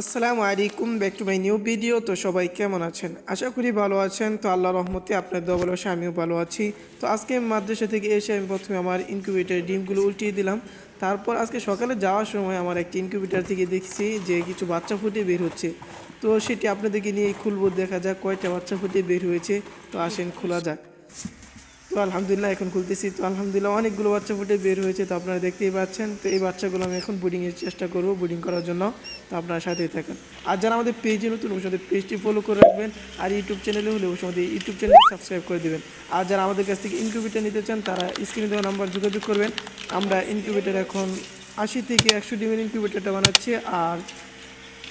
আসসালামু আলাইকুম back to my new video তো সবাই কেমন আছেন? আশা করি ভালো আছেন। তো আল্লাহ রহমতে আপনার দোয়া ভালোবাসা আমিও ভালো আছি। তো আজকে মাদ্রাসা থেকে এসে আমি প্রথমে আমার ইনকিউবেটার ডিমগুলো উল্টিয়ে দিলাম। তারপর আজকে সকালে যাওয়ার সময় আমার একটি ইনকিউবেটার থেকে দেখছি যে কিছু বাচ্চা ফুটে বের হচ্ছে। তো সেটি আপনাদেরকে নিয়ে খুলবো, দেখা যাক কয়টা বাচ্চা ফুটে বের হয়েছে। তো আসেন, খোলা যাক। তো আলহামদুলিল্লাহ, এখন খুলতেছি। তো আলহামদুলিল্লাহ অনেকগুলো বাচ্চা ফুটে বের হয়েছে, তো আপনারা দেখতেই পাচ্ছেন। তো এই বাচ্চাগুলো আমি এখন বুডিংয়ের চেষ্টা করব বুডিং করার জন্য। তো আপনারা সাথেই থাকেন। আর যারা আমাদের পেজে নতুন, অবশ্যই আমাদের পেজটি ফলো করে রাখবেন। আর ইউটিউব চ্যানেলে হলে অবশ্যই আমাদের ইউটিউব চ্যানেল সাবস্ক্রাইব করে দেবেন। আর যারা আমাদের কাছ থেকে ইনকিউবেটার নিতে চান, তারা স্ক্রিনে দেওয়া নাম্বার যোগাযোগ করবেন। আমরা ইনকিউবেটার এখন আশি থেকে একশো ডিমের ইনকিউবেটারটা বানাচ্ছি, আর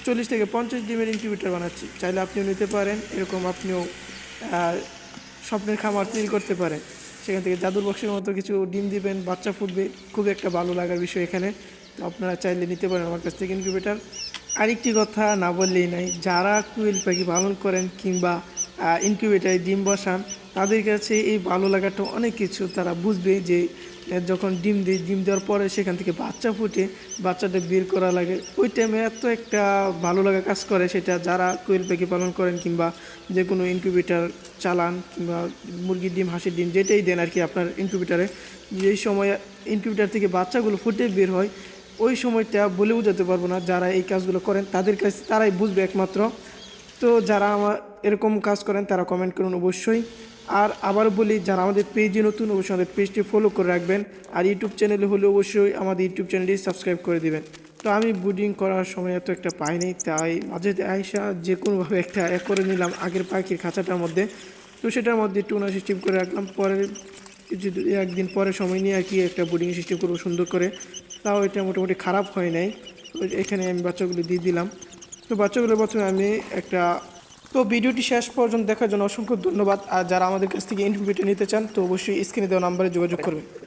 চল্লিশ থেকে পঞ্চাশ ডিমের ইনকিউবেটার বানাচ্ছি। চাইলে আপনিও নিতে পারেন, এরকম আপনিও স্বপ্নের খামার তৈরি করতে পারে। সেখান থেকে জাদুর বক্সের মতো কিছু ডিম দিবেন, বাচ্চা ফুটবে, খুব একটা ভালো লাগার বিষয় এখানে। তো আপনারা চাইলে নিতে পারেন আমার কাছ থেকে ইনকিউবেটার আরেকটি কথা না বললেই নাই যারা কুইল পাখি পালন করেন কিংবা ইনকিউবেটারে ডিম বসান, তাদের কাছে এই ভালো লাগাটা অনেক কিছু। তারা বুঝবে যে যখন ডিম দিই ডিম দেওয়ার পরে সেখান থেকে বাচ্চা ফুটে, বাচ্চাটা বের করা লাগে। ওই টাইমে এত একটা ভালো লাগা কাজ করে সেটা যারা কোয়েল পাখি পালন করেন কিংবা যে কোনো ইনকিউবেটার চালান কিংবা মুরগির ডিম, হাঁসের ডিম, যেটাই দেন আর কি আপনার ইনকিউবেটারে যেই সময় ইনকিউবেটার থেকে বাচ্চাগুলো ফুটে বের হয়, ওই সময়টা বলে বোঝাতে পারব না। যারা এই কাজগুলো করেন, তাদের কাছে তারাই বুঝবে একমাত্র। তো যারা আমার এরকম কাজ করেন, তারা কমেন্ট করুন অবশ্যই। আর আবার বলি, যারা আমাদের পেজে নতুন, অবশ্যই আমাদের পেজটি ফলো করে রাখবেন। আর ইউটিউব চ্যানেলে হলে অবশ্যই আমাদের ইউটিউব চ্যানেলটি সাবস্ক্রাইব করে দেবেন। তো আমি বুডিং করার সময় এত একটা পাইনি, তাই মাঝে আয়সা যে কোনোভাবে একটা এক করে নিলাম আগের পাখির খাঁচাটার মধ্যে। তো সেটার মধ্যে টুনা সিস্টেম করে রাখলাম। পরে কিছু একদিন পরে সময় নিয়ে আর কি একটা বোর্ডিং সিস্টেম করব সুন্দর করে। তাও এটা মোটামুটি খারাপ হয় নাই। এখানে আমি বাচ্চাগুলো দিয়ে দিলাম। তো বাচ্চাগুলোর প্রথমে আমি একটা তো ভিডিওটি শেষ পর্যন্ত দেখার জন্য অসংখ্য ধন্যবাদ। আর যারা আমাদের কাছ থেকে ইনফরমেশন নিতে চান, তো অবশ্যই স্ক্রিনে দেওয়া নাম্বারে যোগাযোগ করবেন।